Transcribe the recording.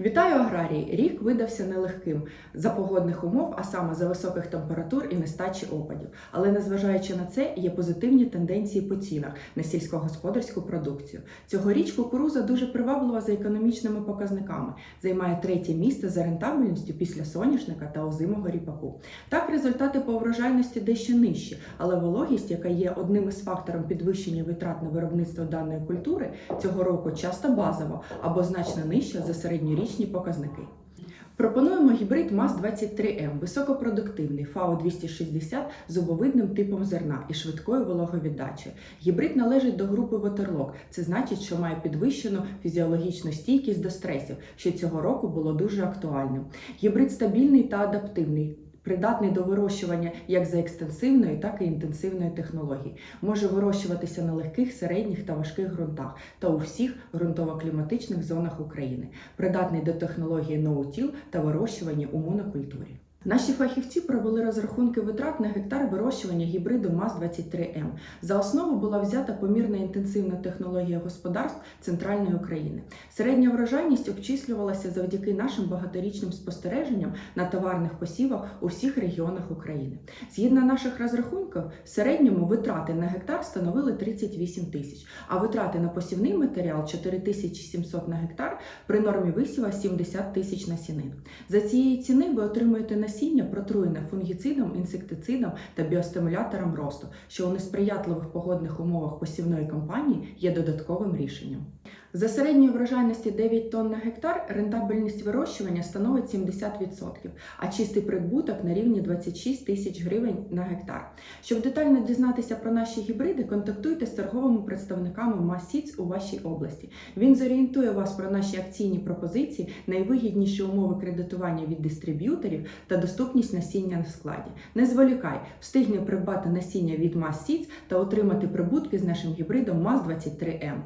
Вітаю аграрії! Рік видався нелегким за погодних умов, а саме за високих температур і нестачі опадів. Але незважаючи на це, є позитивні тенденції по цінах на сільськогосподарську продукцію. Цьогоріч кукуруза дуже приваблива за економічними показниками, займає третє місце за рентабельністю після соняшника та озимого ріпаку. Так, результати по врожайності дещо нижчі, але вологість, яка є одним із факторів підвищення витрат на виробництво даної культури, цього року часто базова або значно нижча за середньорічні показники. Пропонуємо гібрид МАЗ-23М, високопродуктивний ФАО-260 з обовидним типом зерна і швидкою вологовіддачею. Гібрид належить до групи Ватерлок. Це значить, що має підвищену фізіологічну стійкість до стресів, що цього року було дуже актуальним. Гібрид стабільний та адаптивний. Придатний до вирощування як за екстенсивної, так і інтенсивної технології. Може вирощуватися на легких, середніх та важких ґрунтах та у всіх ґрунтово-кліматичних зонах України. Придатний до технології ноутіл та вирощування у монокультурі. Наші фахівці провели розрахунки витрат на гектар вирощування гібриду МАЗ-23М. За основу була взята помірна інтенсивна технологія господарств центральної України. Середня врожайність обчислювалася завдяки нашим багаторічним спостереженням на товарних посівах у всіх регіонах України. Згідно наших розрахунків, в середньому витрати на гектар становили 38 тисяч, а витрати на посівний матеріал 4700 на гектар при нормі висіва 70 тисяч насінин. За цієї ціни ви отримуєте насіння протруєне фунгіцидом, інсектицидом та біостимулятором росту, що у несприятливих погодних умовах посівної кампанії є додатковим рішенням. За середньої врожайності 9 тонн на гектар рентабельність вирощування становить 70%, а чистий прибуток на рівні 26 тисяч гривень на гектар. Щоб детально дізнатися про наші гібриди, контактуйте з торговими представниками Масіц у вашій області. Він зорієнтує вас про наші акційні пропозиції, найвигідніші умови кредитування від дистриб'юторів та доступність насіння на складі. Не зволікай, встигни придбати насіння від Масіц та отримати прибутки з нашим гібридом МАЗ-23М.